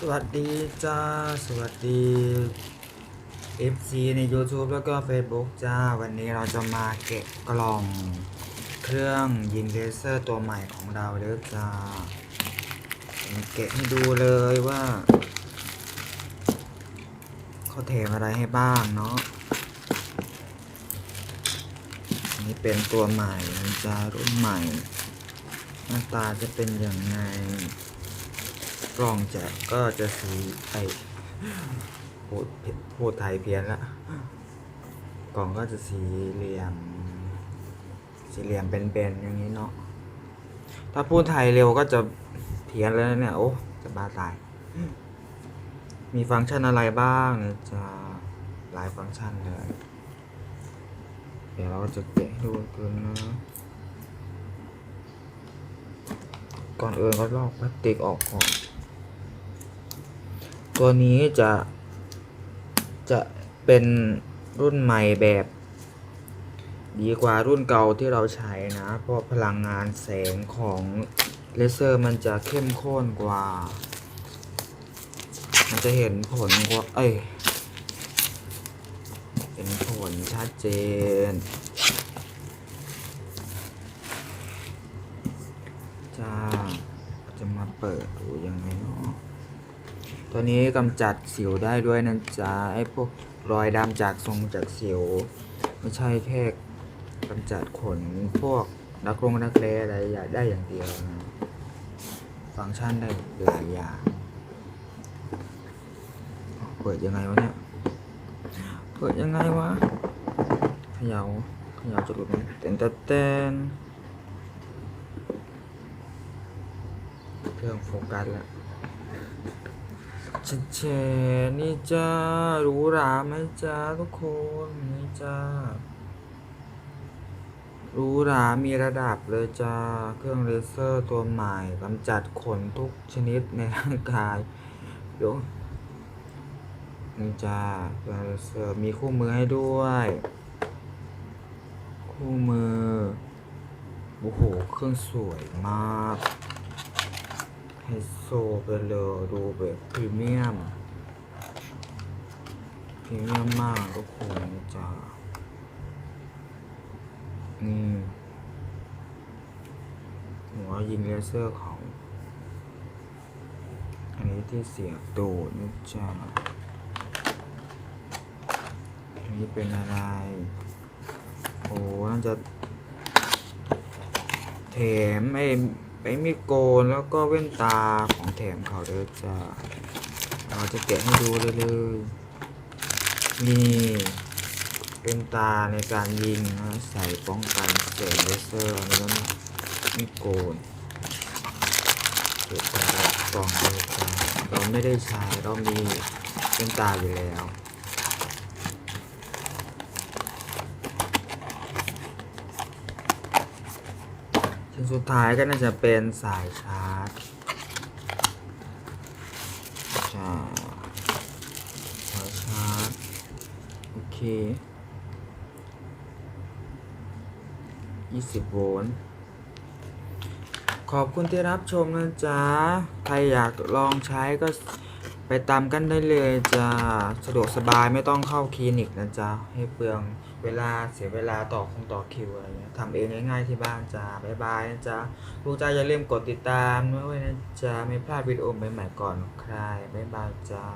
สวัสดีจ้า สวัสดี FC ใน YouTube แล้วก็ Facebook จ้า วันนี้เราจะมาแกะกล่องเครื่องยิงเลเซอร์ตัวใหม่ของเราเด้อจ้ามาแกะให้ดูเลยว่า เขาแถมอะไรให้บ้างเนาะนนี้เป็นตัวใหม่จ้ารุ่นใหม่ หน้าตาจะเป็นอย่างไง กล่องจะก็จะสีไอพูดผิดพูดไทยเพี้ยนละกล่องก็จะสีเหลี่ยม สีเหลี่ยมเป็นๆอย่างนี้เนาะถ้าพูดไทยเร็วก็จะเพี้ยนแล้วเนี่ยโอ้จะบ้าตาย มีฟังก์ชันอะไรบ้างเนี่ยจะหลายฟังก์ชันเลยเดี๋ยวเราจะแกะดูกันนะก่อนอื่นก็ลอกพลาสติกออกก่อน ตัวนี้จะจะเป็นรุ่นใหม่แบบ ดีกว่ารุ่นเก่าที่เราใช้นะ เพราะพลังงานแสงของเลเซอร์มันจะเข้มข้นกว่า มันจะเห็นผลกว่า เอ้ย เห็นผลชัดเจน จ้า จะมาเปิดดูยังไงเนาะ ตัวนี้กำจัดสิวได้ด้วยนะจ๊ะไอ้พวกรอยดำจากทรงจากสิว ไม่ใช่แค่กำจัดขนพวกนักลงนักเลอะไรอยากได้อย่างเดียวนะฟังก์ชันได้หลายอย่างเปิดยังไงวะเนี่ย เปิดยังไงวะขยาขยาจะหลุดไหมเต้นเต้นเต้นเครื่องโฟกัสแล้ว เชนเชนนี่จ้าหรูหราไหมจ้าทุกคนนี่จ้าหรูหรามีระดับเลยจ้าเครื่องเลเซอร์ตัวใหม่กำจัดขนทุกชนิดในร่างกายเดี๋ยนี่จ้าเครื่องเลเซอร์มีคู่มือให้ด้วย คู่มือโอ้โหเครื่องสวยมาก ไฮโซไปเลยดูแบบพรีเมียมพรีเมียมมากทุกคนจ้านี่หัวยิงเลเซอร์เขาอันนี้ที่เสียบตูดนะจ๊ะอันนี้เป็นอะไร โอ้น่าจะแถมไอ้ ไอ้มีดโกนแล้วก็แว่นตาของแถมเขาเด้อจ้าเราจะแกะให้ดูเลยเลยนี่เป็นตาในการยิงนะใส่ป้องกันแสงเลเซอร์อันนี้นะมีดโกนเก็บกล่องเลยจ้าเราไม่ได้ใช้เรามีแว่นตาอยู่แล้ว ชิ้นสุดท้ายก็น่าจะเป็นสายชาร์จสายชาร์จ โอเค20โวลต์ขอบคุณที่รับชมนะจ๊ะ ใครอยากลองใช้ก็ ตามกันได้เลยจ้าสะดวกสบายไม่ต้องเข้าคลินิกนะจ๊ะให้เปลืองเวลาเสียเวลาต่อคงต่อคิวอะไรเงี้ยทำเองง่ายๆที่บ้านจ้าบ๊ายบายนะจ๊ะลูกจ้าอย่าลืมกดติดตามด้วยนะจ๊ะไม่พลาดวิดีโอใหม่ๆก่อนใครบ๊ายบายจ้า